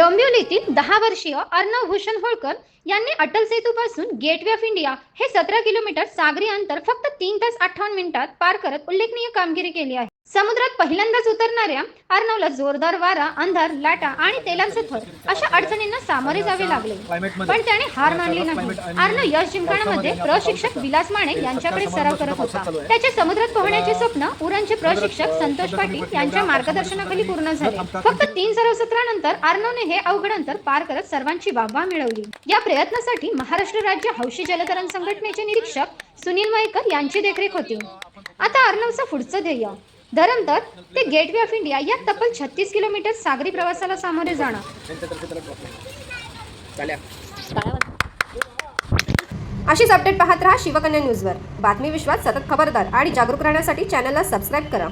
डोंबिवलीतील दहा वर्षीय अर्णव भूषण होळकर यांनी अटल सेतूपासून गेटवे ऑफ इंडिया हे सतरा किलोमीटर सागरी अंतर फक्त तीन तास अठ्ठावन्न मिनिटात पार करत उल्लेखनीय कामगिरी केली आहे. समुद्रात पहिल्यांदाच उतरणाऱ्या अर्णवला जोरदार वारा अंधार लाटा आणि तेलांचे थर अशा अडचणींना सामोरे जावे लागले. पण त्याने हार मानली नाही. अर्णव यश जिंकण्यामध्ये प्रशिक्षक विलास माने यांच्याकडे सराव करत होता. त्याचे समुद्रात पोहण्याचे स्वप्न उरणचे प्रशिक्षक संतोष पाटील यांच्या मार्गदर्शनाखाली पूर्ण झाले. फक्त तीन सराव सत्रानंतर अर्णवने हे अवघड अंतर पार करत सर्वांची बाबा मिळवली. या प्रयत्नासाठी महाराष्ट्र राज्य हौशी जलतरण संघटनेचे निरीक्षक सुनील मयेकर यांची देखरेख होती. आता अर्णवचं पुढचं ध्येय. धरमतर ते गेटवे ऑफ इंडिया या तब्बल छत्तीस किलोमीटर सागरी प्रवासाला सामोरे जाणं. अशीच अपडेट पाहत रहा शिवकन्या न्यूजवर. बातमी विश्वात सतत खबरदार आणि जागरूक राहण्यासाठी चॅनलला सबस्क्राईब करा.